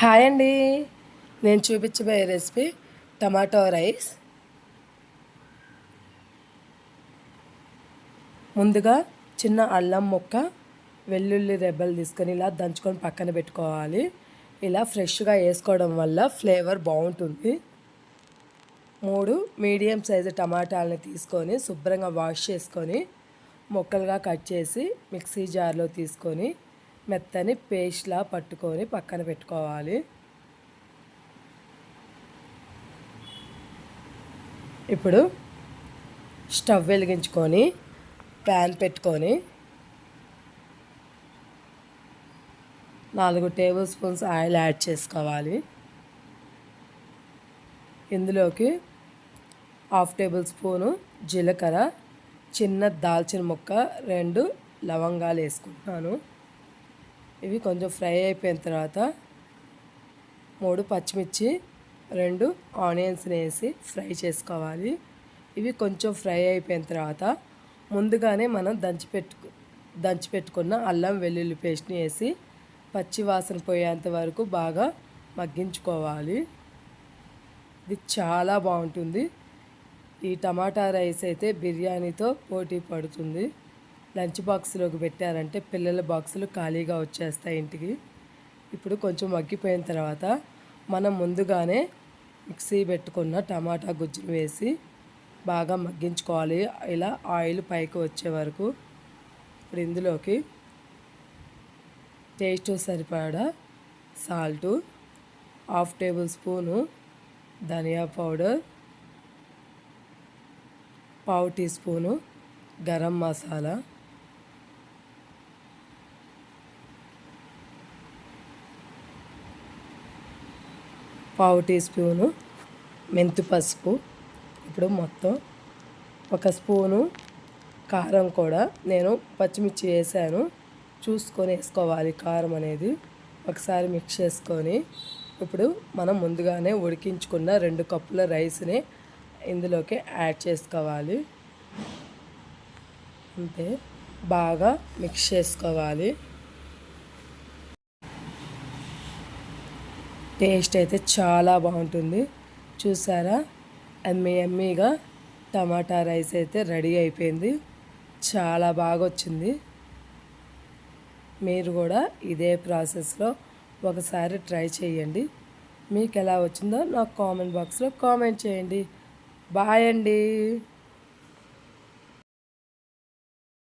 Hi అండి. నేను చూపించబోయే రెసిపీ టమాటో రైస్. ముందుగా చిన్న అల్లం ముక్క వెల్లుల్లి రెబ్బలు తీసుకొని ఇలా దంచుకొని పక్కన పెట్టుకోవాలి. ఇలా ఫ్రెష్గా వేసుకోవడం వల్ల ఫ్లేవర్ బాగుంటుంది. మూడు మీడియం సైజు టమాటాలని తీసుకొని శుభ్రంగా వాష్ చేసుకొని ముక్కలుగా కట్ చేసి మిక్సీ జార్లో తీసుకొని మెత్తని పేస్ట్లా పట్టుకొని పక్కన పెట్టుకోవాలి. ఇప్పుడు స్టవ్ వెలిగించుకొని ప్యాన్ పెట్టుకొని నాలుగు టేబుల్ స్పూన్స్ ఆయిల్ యాడ్ చేసుకోవాలి. ఇందులోకి హాఫ్ టేబుల్ స్పూను జీలకర్ర చిన్న దాల్చిన ముక్క రెండు లవంగాలు వేసుకుంటున్నాను. ఇవి కొంచెం ఫ్రై అయిపోయిన తర్వాత మూడు పచ్చిమిర్చి రెండు ఆనియన్స్ వేసి ఫ్రై చేసుకోవాలి. ఇవి కొంచెం ఫ్రై అయిపోయిన తర్వాత ముందుగానే మనం దంచిపెట్టు దంచిపెట్టుకున్న అల్లం వెల్లుల్లి పేస్ట్ని వేసి పచ్చి వాసన పోయేంత వరకు బాగా మగ్గించుకోవాలి. ఇది చాలా బాగుంటుంది. ఈ టమాటా రైస్ అయితే బిర్యానీతో పోటీ పడుతుంది. లంచ్ బాక్స్లోకి పెట్టారంటే పిల్లల బాక్సులు ఖాళీగా వచ్చేస్తాయి ఇంటికి. ఇప్పుడు కొంచెం మగ్గిపోయిన తర్వాత మనం ముందుగానే మిక్సీ పెట్టుకున్న టమాటా గుజ్జును వేసి బాగా మగ్గించుకోవాలి. ఇలా ఆయిల్ పైకి వచ్చే వరకు ఇప్పుడు ఇందులోకి టేస్ట్ సరిపడా సాల్టు హాఫ్ టేబుల్ స్పూను ధనియా పౌడర్ పావు టీ స్పూను గరం మసాలా పావు టీ స్పూను మెంతు పసుపు. ఇప్పుడు మొత్తం ఒక స్పూను కారం కూడా నేను పచ్చిమిర్చి వేసాను. చూసుకొని వేసుకోవాలి కారం అనేది. ఒకసారి మిక్స్ చేసుకొని ఇప్పుడు మనం ముందుగానే ఉడికించుకున్న రెండు కప్పుల రైస్ని ఇందులోకి యాడ్ చేసుకోవాలి. అంతే. బాగా మిక్స్ చేసుకోవాలి. టేస్ట్ అయితే చాలా బాగుంటుంది. చూసారా? ఎమ్మి అమ్మిగా టమాటా రైస్ అయితే రెడీ అయిపోయింది. చాలా బాగా వచ్చింది మీరు కూడా ఇదే ప్రాసెస్లో ఒకసారి ట్రై చేయండి. మీకు ఎలా వచ్చిందో నాకు కామెంట్ బాక్స్లో కామెంట్ చేయండి. బాయ్ అండి.